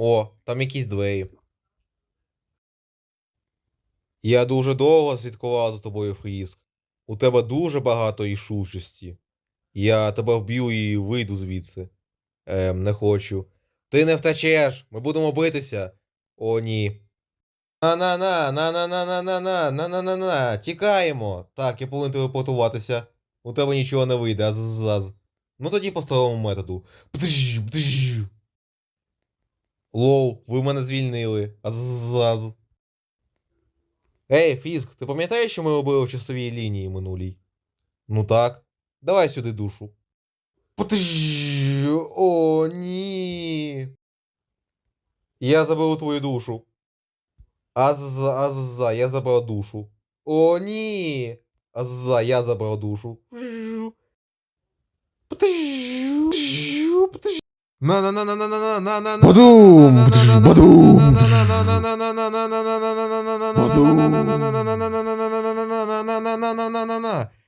О, там якісь двері. Я дуже довго слідкував за тобою, Фріск. У тебе дуже багато ішучості. Я тебе вб'ю і вийду звідси. Ем, не хочу. Ти не втечеш. Ми будемо битися. О, ні. На-на-на, на-на-на-на-на-на, на-на-на-на. Тікаємо. Так, я повинен телепортуватися. У тебе нічого не вийде, аз-аз. Ну тоді по старому методу. Бдж, бдж. Лоу, ви мене звільнили. Азаз. Ей, Фіск, ти пам'ятаєш, що ми робили в часовій лінії минулій? Ну так. Давай сюди душу. Бдж. О, ні. Я заберу твою душу. Азза, азза, я забрав душу. О, ні. Азза, я забрав душу. Бадум, бадум,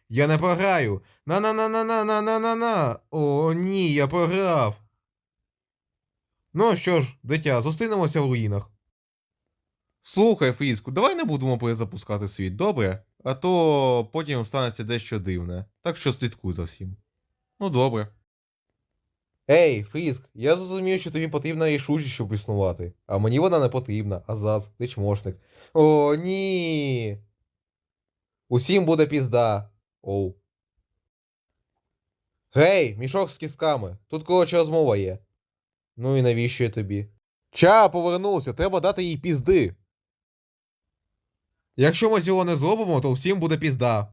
Я не програю. на на на на на на на на на О, ні, я програв. Ну що ж, дитя, зустрінемося в руїнах. Слухай, Фріску, давай не будемо перезапускати світ, добре? А то потім станеться дещо дивне. Так що слідкуй за всім. Ну, добре. Ей, Фріск, я зрозумів, що тобі потрібна рішучість, щоб існувати. А мені вона не потрібна, Азаз, ти чмошник. О, ні. Усім буде пізда. Оу. Гей, мішок з кістками. Тут коротше розмова є. Ну і навіщо я тобі? Ча повернувся, треба дати їй пізди. Якщо ми цього не зробимо, то всім буде пізда.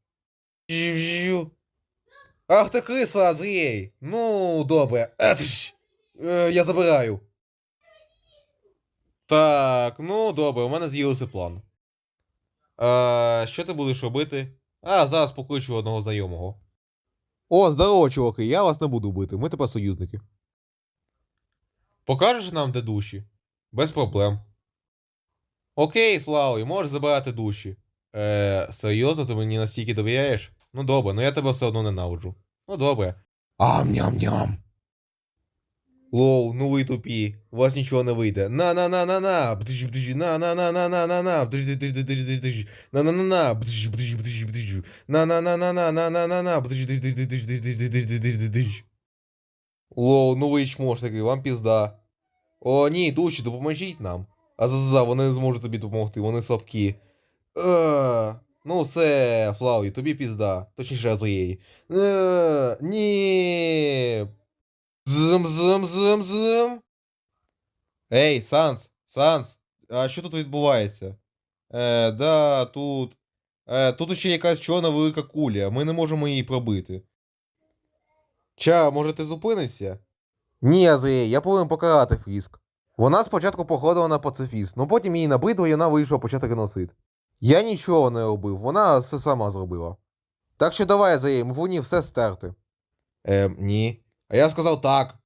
Вжу. Ах ти кисла, зрій. Ну, добре. Е, я забираю. Так, ну добре, у мене з'явився план. А, що ти будеш робити? А, зараз покличу одного знайомого. О, здорово, чуваки, я вас не буду бити, ми тепер союзники. Покажеш нам, де душі? Без проблем. Окей, Флауі, можеш забирати душі. Е, серйозно, ти мені настільки довіряєш? Ну добре, ну я тебе все одно ненавиджу. Ну добре. Ам-ням-ням. Лоу, ну ви тупі. У вас нічого не вийде. На-на-на-на-на. Бдж, бдж, на-на-на-на-на-на-на. Бдж, бдж, бдж, бдж, бдж. На-на-на-на. Бдж, бдж, бдж, бдж. На-на-на-на-на-на-на-на-на. Бдж, бдж, бдж, бдж, бдж, бдж, бдж, бдж, бдж. Лоу, ну ви чмошники, вам пізда. О, ні, душі, допоможіть нам. А за вони не зможуть тобі допомогти, вони слабкі. Е, ну все, Флауї, тобі пізда. Точніше, Азрієй. Е, ні. Зим, зим, зим, зим. Ей, Санс, Санс, а що тут відбувається? Е, да, тут. Е, тут ще якась чорна велика куля, ми не можемо її пробити. Ча, може ти зупинишся? Ні, Азрій, я повинен покарати Фріск. Вона спочатку походила на пацифіст, ну потім їй набридло і вона вийшла почати геноцид. Я нічого не робив, вона все сама зробила. Так що давай, Азрій, ми повинні все стерти. Ем, ні. А я сказав так.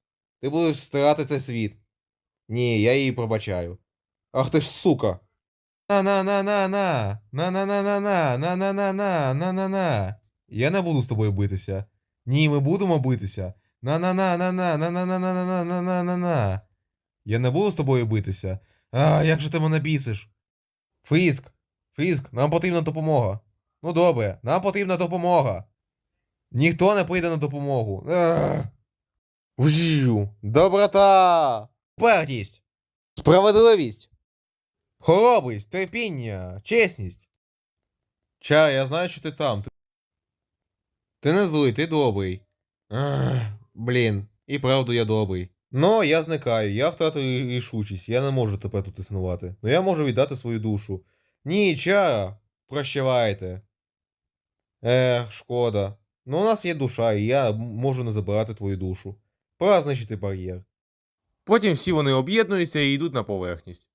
Ти будеш стирати цей світ. Ні, я її пробачаю. Ах ти ж сука. На-на-на-на-на. На-на-на-на-на. На-на-на-на. На-на-на. Я не буду з тобою битися. Ні, ми будемо битися. На-на-на-на-на. На-на-на-на-на-на-на-на-на. Я не буду з тобою битися. А, як же ти мене бісиш? Фріск, Фріск, нам потрібна допомога. Ну добре, нам потрібна допомога. Ніхто не прийде на допомогу. Ах. Доброта! Пертість! Справедливість. Хоробрість, терпіння, чесність. Ча, я знаю, що ти там. Ти, ти не злий, ти добрий. Блін, і правду я добрий. Ну, я зникаю, я втратив рішучість, я не можу тепер тут існувати. Ну я можу віддати свою душу. Ні, чара, прощавайте. Ех, шкода. Ну, у нас є душа, і я можу не забирати твою душу. Пора знищити бар'єр. Потім всі вони об'єднуються і йдуть на поверхність.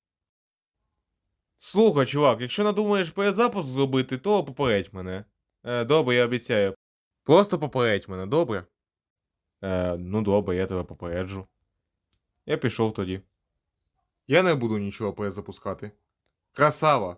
Слухай, чувак, якщо надумаєш перезапуск зробити, то попередь мене. Е, добре, я обіцяю. Просто попередь мене, добре? Е, ну добре, я тебе попереджу. Я пішов тоді. Я не буду нічого перезапускати. Красава!